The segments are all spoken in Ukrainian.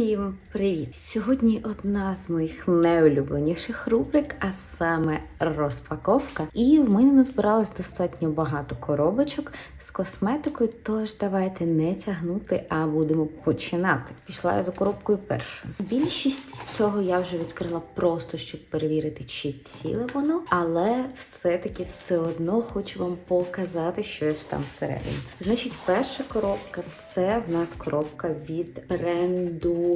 Всім привіт! Сьогодні одна з моїх найулюбленіших рубрик, а саме розпаковка. І в мене назбиралось достатньо багато коробочок з косметикою. Тож давайте не тягнути, а будемо починати. Пішла я за коробкою першою. Більшість цього я вже відкрила просто щоб перевірити, чи ціле воно, але все-таки все одно хочу вам показати щось там всередині. Значить, перша коробка це в нас коробка від бренду,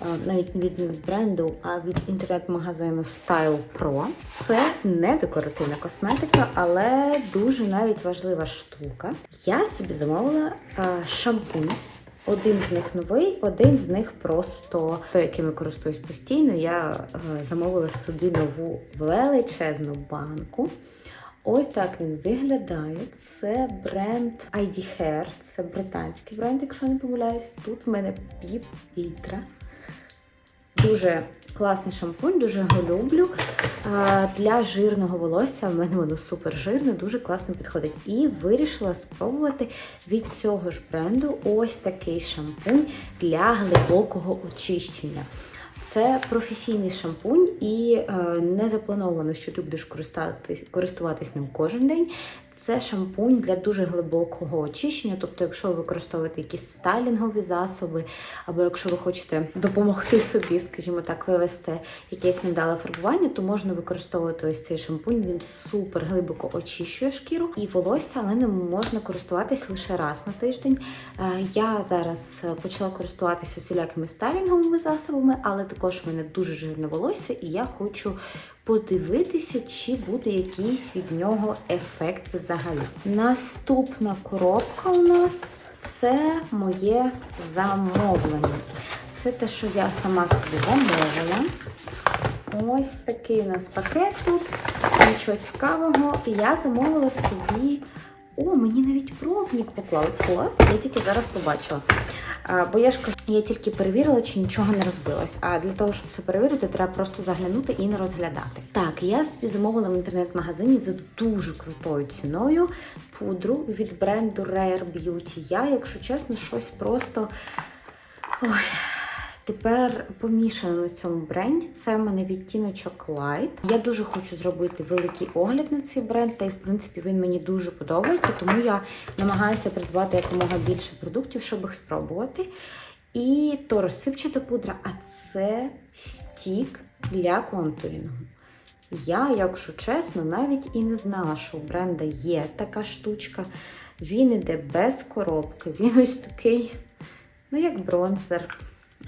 а, навіть від бренду, а від інтернет-магазину Style Pro. Це не декоративна косметика, але дуже навіть важлива штука. Я собі замовила а, шампунь. Один з них новий, один з них просто той, яким я користуюсь постійно. Я е, замовила собі нову величезну банку. Ось так він виглядає. Це бренд ID Hair, це британський бренд, якщо не помиляюсь. Тут в мене пів літра. Дуже класний шампунь, дуже його люблю. Для жирного волосся в мене воно супер жирне, дуже класно підходить. І вирішила спробувати від цього ж бренду ось такий шампунь для глибокого очищення. Це професійний шампунь, і е, не заплановано, що ти будеш користатись користуватись ним кожен день. Це шампунь для дуже глибокого очищення. Тобто, якщо ви використовуєте якісь стайлінгові засоби, або якщо ви хочете допомогти собі, скажімо так, вивести якесь невдале фарбування, то можна використовувати ось цей шампунь. Він супер глибоко очищує шкіру і волосся, але ним можна користуватись лише раз на тиждень. Е, Я зараз почала користуватися всілякими стайлінговими засобами, але також в мене дуже жирне волосся, і я хочу подивитися, чи буде якийсь від нього ефект взагалі. Наступна коробка у нас це моє замовлення. Це те, що я сама собі замовила. Ось такий у нас пакет тут. Нічого цікавого. І я замовила собі. О, мені навіть пробник поклали. Клас, я тільки зараз побачила. А, Бо я ж кажу, я тільки перевірила, чи нічого не розбилось. А для того, щоб це перевірити, треба просто заглянути і не розглядати. Так, я собі замовила в інтернет-магазині за дуже крутою ціною пудру від бренду Rare Beauty. Я, якщо чесно, щось просто. Ой. Тепер помішана на цьому бренді. Це в мене відтіночок Light. Я дуже хочу зробити великий огляд на цей бренд, та й в принципі він мені дуже подобається, тому я намагаюся придбати якомога більше продуктів, щоб їх спробувати. І то розсипчата пудра, а це стік для контурінгу. Я, якщо чесно, навіть і не знала, що у бренда є така штучка. Він іде без коробки. Він ось такий, ну як бронзер.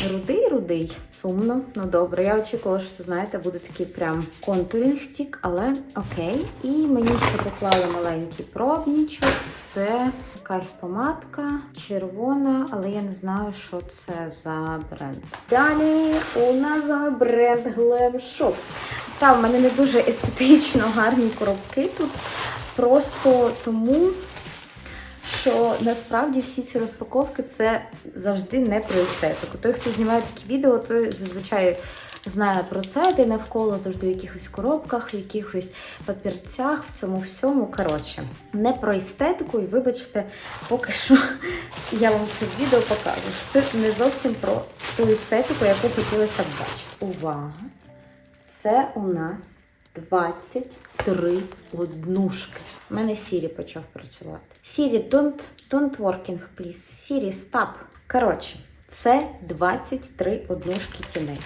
Рудий, рудий. Сумно, ну добре. Я очікувала, що це, знаєте, буде такий прям контурінг стік, але окей. І мені ще поклали маленький пробнічок. Це якась помадка, червона, але я не знаю, що це за бренд. Далі у нас бренд Glam Shop. Там в мене не дуже естетично гарні коробки тут. Просто тому що насправді всі ці розпаковки це завжди не про естетику. Той, хто знімає такі відео, той зазвичай знає про це, де навколо завжди в якихось коробках, в якихось папірцях, в цьому всьому. Коротше, не про естетику, і вибачте, поки що я вам це відео покажу. Це не зовсім про ту естетику, яку хотілося б бачити. Увага! Це у нас 23 однушки. У мене Сірі почав працювати. Сірі, don't, don't working, please. Сірі, stop. Коротше, це 23 однушки тіней.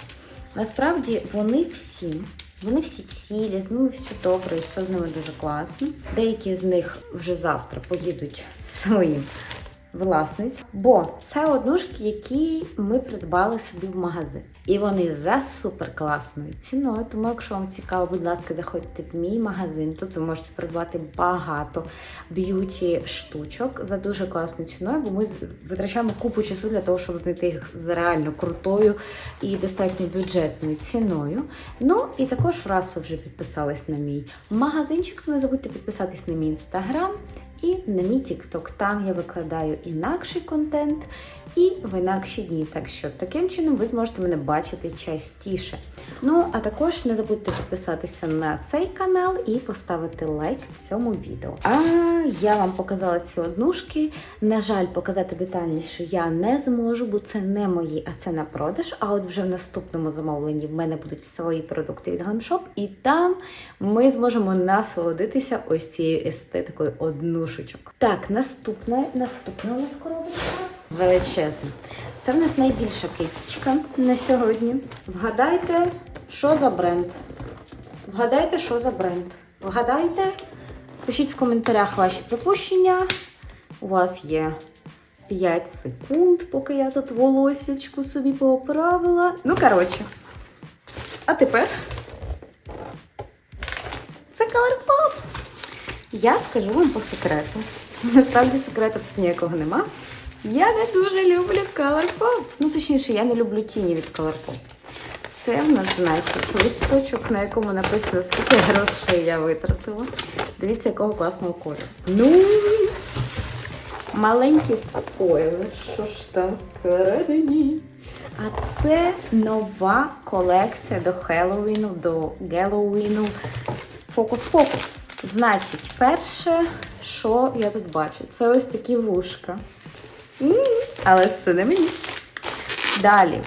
Насправді вони всі, вони всі цілі, з ними все добре, і все з ними дуже класно. Деякі з них вже завтра поїдуть своїм власниць. Бо це однушки, які ми придбали собі в магазин. І вони за супер класною ціною. Тому, якщо вам цікаво, будь ласка, заходьте в мій магазин. Тут ви можете придбати багато б'юті штучок за дуже класною ціною, бо ми витрачаємо купу часу для того, щоб знайти їх з реально крутою і достатньо бюджетною ціною. Ну і також, раз ви вже підписались на мій магазинчик, то не забудьте підписатись на мій інстаграм. І на мій TikTok. Там я викладаю інакший контент і в інакші дні. Так що таким чином ви зможете мене бачити частіше. Ну, а також не забудьте підписатися на цей канал і поставити лайк цьому відео. А я вам показала ці однушки. На жаль, показати детальніше я не зможу, бо це не мої, а це на продаж. А от вже в наступному замовленні в мене будуть свої продукти від Glamshop, і там ми зможемо насолодитися ось цією естетикою однушечок. Так, наступне, наступна у нас коробочка. Величезна. Це в нас найбільша кицечка на сьогодні. Вгадайте, що за бренд? Вгадайте, що за бренд? Вгадайте? Пишіть в коментарях ваші припущення. У вас є 5 секунд, поки я тут волосечку собі поправила. Ну, коротше. А тепер це Colourpop. Я скажу вам по секрету. Насправді секрету тут ніякого нема. Я не дуже люблю Colourpop. Ну, точніше, я не люблю тіні від Colourpop. Це в нас значить листочок, на якому написано, скільки грошей я витратила. Дивіться, якого класного кольору. Ну, маленький спойлер, що ж там всередині. А це нова колекція до Хеллоуіну, до Геловіну. Фокус-фокус. Значить, перше, що я тут бачу, це ось такі вушка. Але це не мені. Далі.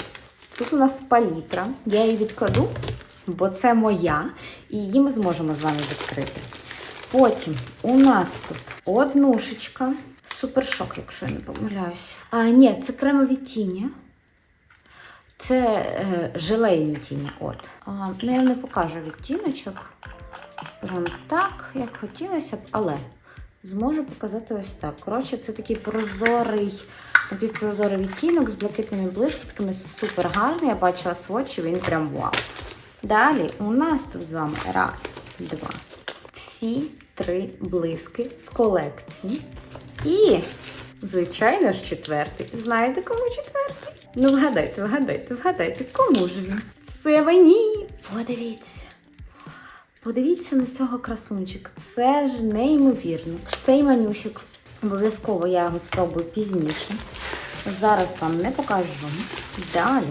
Тут у нас палітра. Я її відкладу, бо це моя, і її ми зможемо з вами відкрити. Потім у нас тут однушечка. Супершок, якщо я не помиляюсь. А, ні, це кремові тіні. Це е, желейні тіні. От. А, ну, я не покажу відтіночок. Прям так, як хотілося б, але зможу показати ось так. Коротше, це такий прозорий, напівпрозорий відтінок з блакитними блискітками. Супер гарний. Я бачила свочі, він прям вау. Далі у нас тут з вами раз, два. Всі три блиски з колекції. І, звичайно ж, четвертий. Знаєте, кому четвертий? Ну, вгадайте, вгадайте, вгадайте, кому ж він? Це мені. Подивіться. Подивіться на цього красунчика. Це ж неймовірно. Цей манюсик. Обов'язково я його спробую пізніше. Зараз вам не покажу. Далі.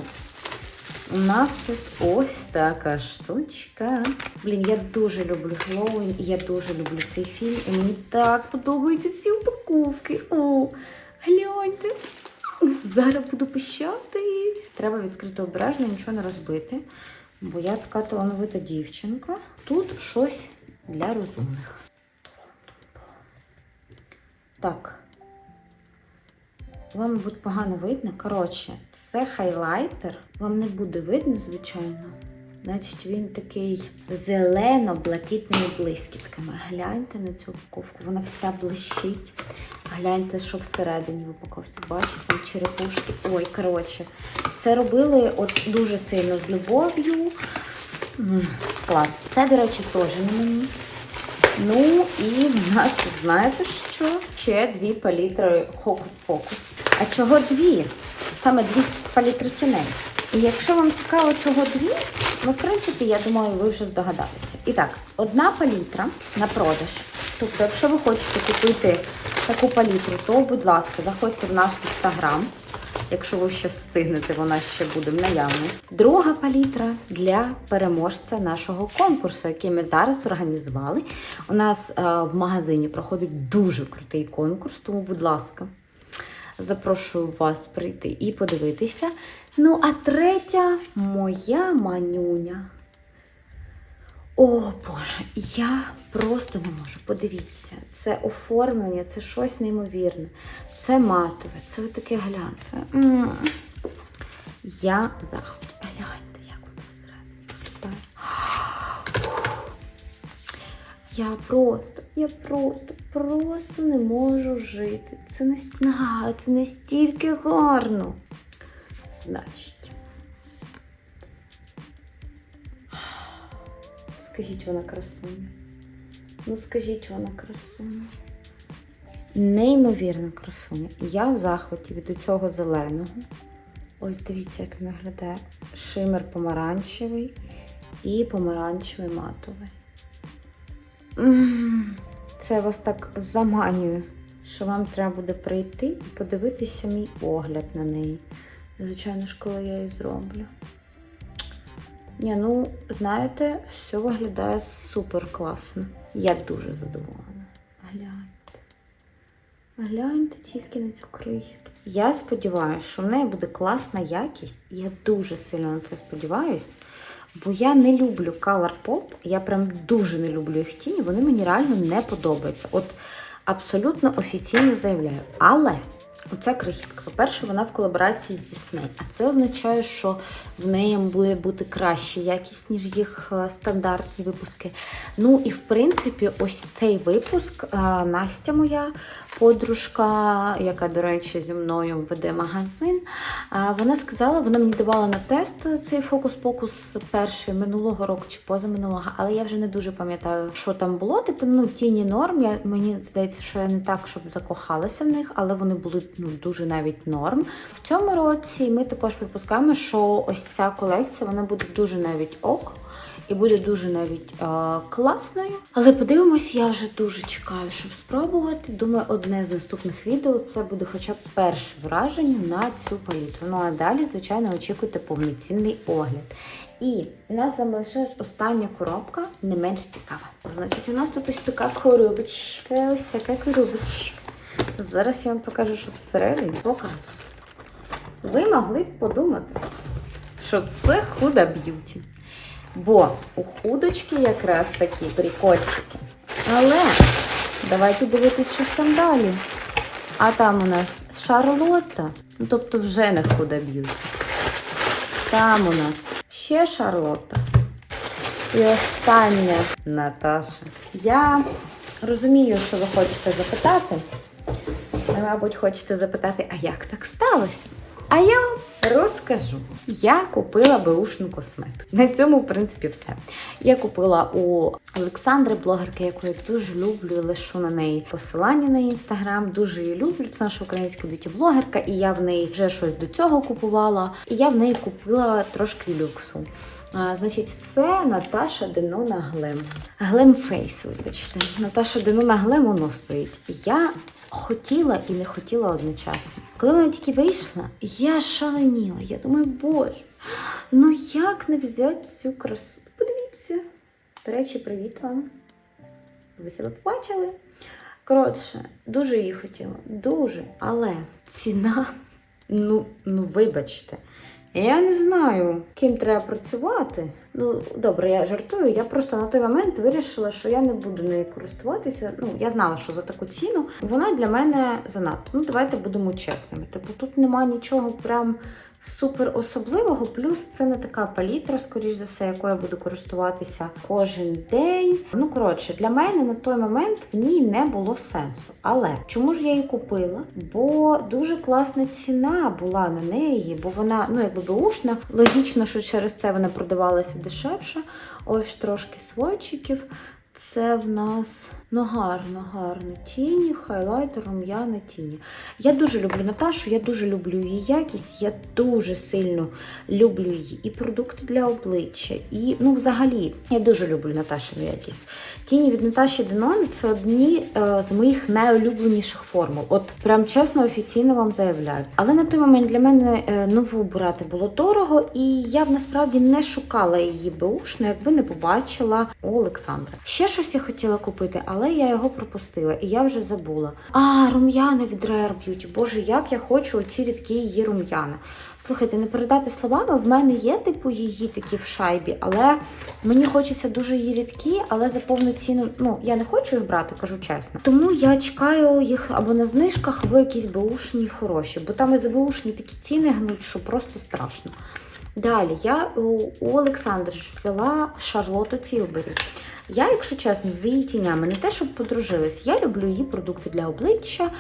У нас тут ось така штучка. Блін, я дуже люблю Хеллоуін, я дуже люблю цей фільм. І мені так подобаються всі упаковки. О, гляньте. Зараз буду пищати. Треба відкрити обережно, нічого не розбити. Бо я така талановита дівчинка. Тут щось для розумних. Так. Вам, мабуть, погано видно. Коротше, це хайлайтер. Вам не буде видно, звичайно. Значить, він такий зелено-блакитними блискітками. Гляньте на цю упаковку, вона вся блищить. Гляньте, що всередині в упаковці. Бачите, там черепушки. Ой, коротше. Це робили от дуже сильно з любов'ю. Клас. Це, до речі, теж не мені. Ну і в нас знаєте що? Ще дві палітри хокус-покус. А чого дві? Саме дві палітри тіней. І якщо вам цікаво, чого дві, ну, в принципі, я думаю, ви вже здогадалися. І так, одна палітра на продаж. Тобто, якщо ви хочете купити таку палітру, то, будь ласка, заходьте в наш інстаграм. Якщо ви ще встигнете, вона ще буде в наявності. Друга палітра для переможця нашого конкурсу, який ми зараз організували. У нас е, в магазині проходить дуже крутий конкурс, тому, будь ласка, запрошую вас прийти і подивитися. Ну, а третя моя манюня. О Боже, я просто не можу. Подивіться, це оформлення, це щось неймовірне. Це матове, це таке глянцеве. М. Я в. Гляньте, як воно виглядає. Я просто, я просто, просто не можу жити. Це, настільки, це настільки гарно. Значить. Скажіть вона красуня. Ну скажіть вона красуня. Неймовірно красуня. Я в захваті від цього зеленого. Ось дивіться, як він виглядає. Шимер помаранчевий і помаранчевий матовий. Це вас так заманює що вам треба буде прийти і подивитися мій огляд на неї. Звичайно ж, коли я її зроблю. Ні, ну, знаєте, все виглядає супер класно. Я дуже задоволена. Гляньте. Гляньте тільки на цю крихітку. Я сподіваюся, що в неї буде класна якість. Я дуже сильно на це сподіваюся. Бо я не люблю Color Pop, я прям дуже не люблю їх тіні, вони мені реально не подобаються. От абсолютно офіційно заявляю. Але оця крихітка, по-перше, вона в колаборації з Disney. А це означає, що в неї буде бути краща якість, ніж їх е, стандартні випуски. Ну і в принципі, ось цей випуск е, Настя, моя подружка, яка, до речі, зі мною веде магазин. е, Вона сказала, вона мені давала на тест цей фокус-покус перший минулого року чи позаминулого, але я вже не дуже пам'ятаю, що там було. Типу, ну тіні норм. Я, мені здається, що я не так, щоб закохалася в них, але вони були ну, дуже навіть норм. В цьому році ми також припускаємо, що ось ця колекція вона буде дуже навіть ок. І буде дуже навіть е, класною. Але подивимось, я вже дуже чекаю, щоб спробувати. Думаю, одне з наступних відео це буде хоча б перше враження на цю палітру. Ну а далі, звичайно, очікуйте повноцінний огляд. І у нас з вами лишилась остання коробка, не менш цікава. Значить, у нас тут ось така коробочка, ось така коробочка. Зараз я вам покажу, що всередині показую. Ви могли б подумати, що це худа б'юті. Бо у худочки якраз такі прикольчики. Але давайте дивитися, що там далі. А там у нас Шарлотта, ну тобто вже не худа б'юті. Там у нас ще Шарлотта. І остання Наташа. Я розумію, що ви хочете запитати. Мабуть, хочете запитати, а як так сталося? А я розкажу. Я купила беушну косметику. На цьому, в принципі, все. Я купила у Олександри, блогерки, яку я дуже люблю, лишу на неї посилання на інстаграм. Дуже її люблю. Це наша українська б'юті-блогерка, і я в неї вже щось до цього купувала. І я в неї купила трошки люксу. А, значить, це Наташа Денона Глем. Глем Фейс, вибачте. Наташа Денона Глем воно стоїть. Я хотіла і не хотіла одночасно. Коли вона тільки вийшла, я шаленіла. Я думаю, боже, ну як не взяти цю красу? Подивіться. До речі, привіт вам. Ви себе побачили? Коротше, дуже її хотіла. Дуже. Але ціна, ну, ну вибачте. Я не знаю, ким треба працювати. Ну, добре, я жартую. Я просто на той момент вирішила, що я не буду нею користуватися. Ну, я знала, що за таку ціну вона для мене занадто. Ну, давайте будемо чесними. Типу, тут немає нічого прям супер особливого. Плюс це не така палітра, скоріш за все, якою я буду користуватися кожен день. Ну, коротше, для мене на той момент в ній не було сенсу. Але чому ж я її купила? Бо дуже класна ціна була на неї, бо вона, ну, якби беушна. Логічно, що через це вона продавалася дешевше. Ось трошки свойчиків. Це в нас ну гарно, гарно. Тіні, хайлайтер, рум'яна тіні. Я дуже люблю Наташу, я дуже люблю її якість, я дуже сильно люблю її і продукти для обличчя, і ну, взагалі, я дуже люблю Наташину якість. Тіні від Наташі Денон це одні е, з моїх найулюбленіших формул. От прям чесно, офіційно вам заявляю. Але на той момент для мене е, нову брати було дорого, і я б насправді не шукала її беушно, якби не побачила у Олександра. Ще щось я хотіла купити, але я його пропустила, і я вже забула. А, рум'яна від Rare Beauty. Боже, як я хочу оці рідкі її рум'яна. Слухайте, не передати словами, в мене є типу її такі в шайбі, але мені хочеться дуже її рідкі, але за повну ціну, ну я не хочу їх брати, кажу чесно. Тому я чекаю їх або на знижках, або якісь беушні хороші, бо там і за беушні такі ціни гнуть, що просто страшно. Далі я у, у Олександра взяла Шарлоту Тілбері. Я, якщо чесно, з її тінями не те, щоб подружилась. Я люблю її продукти для обличчя.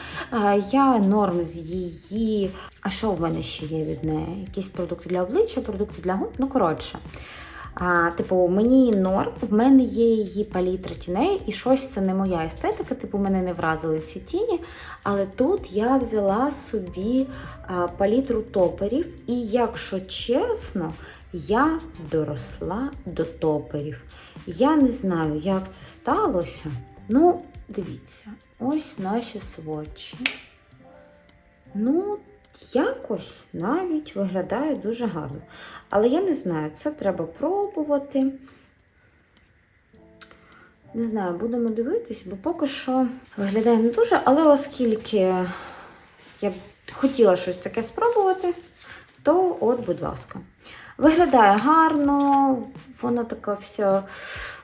Я норм з її. А що в мене ще є від неї? Якісь продукти для обличчя, продукти для губ, ну коротше. А, Типу, мені норм, в мене є її палітра тіней, і щось це не моя естетика, типу, мене не вразили ці тіні. Але тут я взяла собі а, палітру топерів, і якщо чесно, я доросла до топерів. Я не знаю, як це сталося. Ну, дивіться, ось наші сводчі. Ну, якось навіть виглядає дуже гарно. Але я не знаю, це треба пробувати. Не знаю, будемо дивитись, бо поки що виглядає не дуже, але оскільки я хотіла щось таке спробувати, то от, будь ласка. Виглядає гарно, вона така вся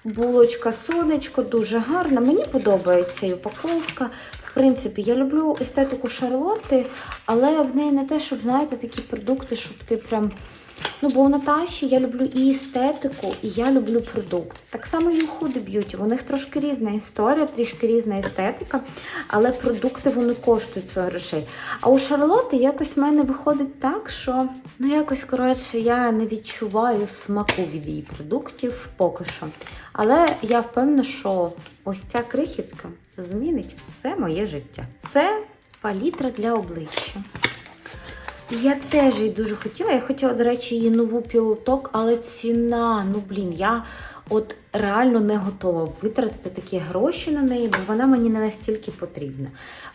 булочка, сонечко, дуже гарна. Мені подобається і упаковка. В принципі, я люблю естетику Шарлотти, але в неї не те, щоб, знаєте, такі продукти, щоб ти прям. Ну, бо у Наташі я люблю і естетику, і я люблю продукт. Так само і у Huda Beauty. У них трошки різна історія, трішки різна естетика, але продукти вони коштують цього грошей. А у Шарлотти якось в мене виходить так, що ну якось коротше я не відчуваю смаку від її продуктів поки що. Але я впевнена, що ось ця крихітка змінить все моє життя. Це палітра для обличчя. Я теж її дуже хотіла. Я хотіла, до речі, її нову пілоток, але ціна, ну блін, я от реально не готова витратити такі гроші на неї, бо вона мені не настільки потрібна.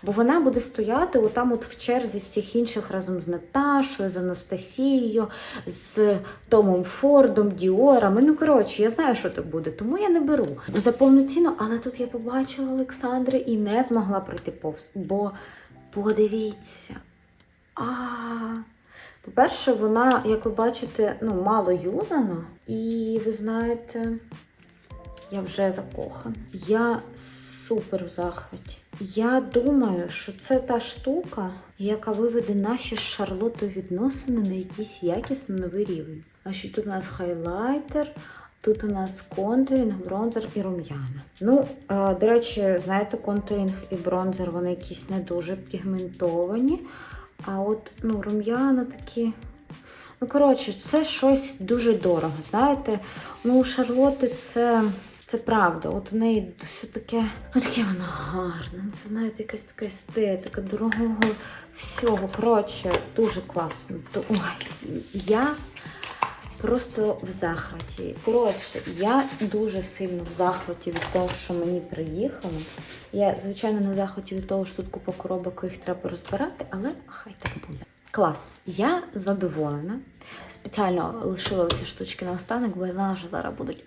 Бо вона буде стояти отам от в черзі всіх інших разом з Наташою, з Анастасією, з Томом Фордом, Діорами. Ну, коротше, я знаю, що так буде, тому я не беру за повну ціну, але тут я побачила Олександри і не змогла пройти повз. Бо подивіться. А, по-перше, вона, як ви бачите, ну, мало юзана. І ви знаєте, я вже закохана. Я супер в захваті. Я думаю, що це та штука, яка виведе наші з Шарлотою відносини на якийсь якісно новий рівень. А що тут у нас хайлайтер, тут у нас контурінг, бронзер і рум'яна. Ну, до речі, знаєте, контурінг і бронзер вони якісь не дуже пігментовані. А от ну, рум'яна такі. Ну, коротше, це щось дуже дорого. Знаєте, ну, у Шарлоти це, це правда. От у неї все таке, ну таке воно гарне. Ну, Це, знаєте, якась така естетика, дорогого всього. Коротше, дуже класно. Ой, я просто в захваті. Коротше, я дуже сильно в захваті від того, що мені приїхало. Я, звичайно, не в захваті від того, що тут купа коробок, їх треба розбирати, але хай так буде. Клас, я задоволена. Спеціально лишила ці штучки на останок, бо я знала, що зараз будуть.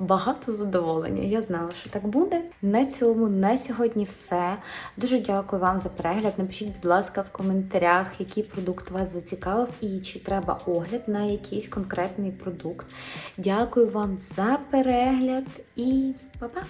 Багато задоволення. Я знала, що так буде. На цьому на сьогодні все. Дуже дякую вам за перегляд. Напишіть, будь ласка, в коментарях, який продукт вас зацікавив і чи треба огляд на якийсь конкретний продукт. Дякую вам за перегляд і па-па!